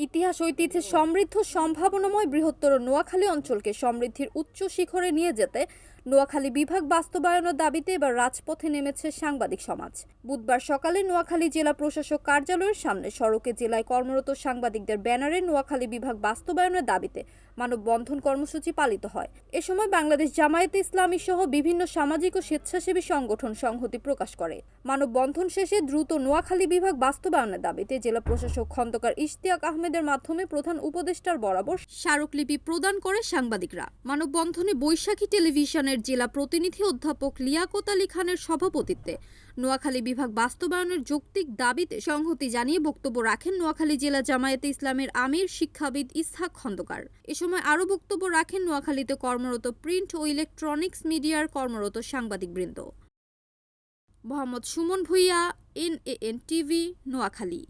ইতিহাস ঐতিহ্যের সমৃদ্ধ সম্ভাবনাময় বৃহত্তর নোয়াখালী অঞ্চলকে সমৃদ্ধির উচ্চ শিখরে নিয়ে যেতে নোয়াখালী বিভাগ বাস্তবায়নের দাবিতে এবার রাজপথে নেমেছে সাংবাদিক সমাজ। বুধবার সকালে নোয়াখালী জেলা প্রশাসক কার্যালয়ের সামনে সড়কে জেলায় কর্মরত সাংবাদিকদের ব্যানারে নোয়াখালী বিভাগ বাস্তবায়নের দাবিতে মানববন্ধন কর্মসূচি পালিত হয়। এ সময় বাংলাদেশ জামায়াতে ইসলামী সহ বিভিন্ন সামাজিক ও স্বেচ্ছাসেবী সংগঠন সংহতি প্রকাশ করে। মানববন্ধন শেষে দ্রুত নোয়াখালী বিভাগ বাস্তবায়নের দাবিতে জেলা প্রশাসক খন্দকার ইশতিয়াক আহমেদের মাধ্যমে প্রধান উপদেষ্টার বরাবর স্মারকলিপি প্রদান করে সাংবাদিকরা। মানববন্ধনে বৈশাখী টেলিভিশনের জেলা প্রতিনিধি অধ্যাপক লিয়াকত আলী খানের সভাপতিত্বে নোয়াখালী বিভাগ বাস্তবায়নের যৌক্তিক দাবিতে সংহতি জানিয়ে বক্তব্য রাখেন নোয়াখালী জেলা জামায়াতে ইসলামের আমির শিক্ষাবিদ ইসহাক খন্দকার। এ সময় আরও বক্তব্য রাখেন নোয়াখালীতে কর্মরত প্রিন্ট ও ইলেকট্রনিক্স মিডিয়ার কর্মরত সাংবাদিকবৃন্দ। Mohammad Sumon Bhuiyan N A N TV, Noakhali.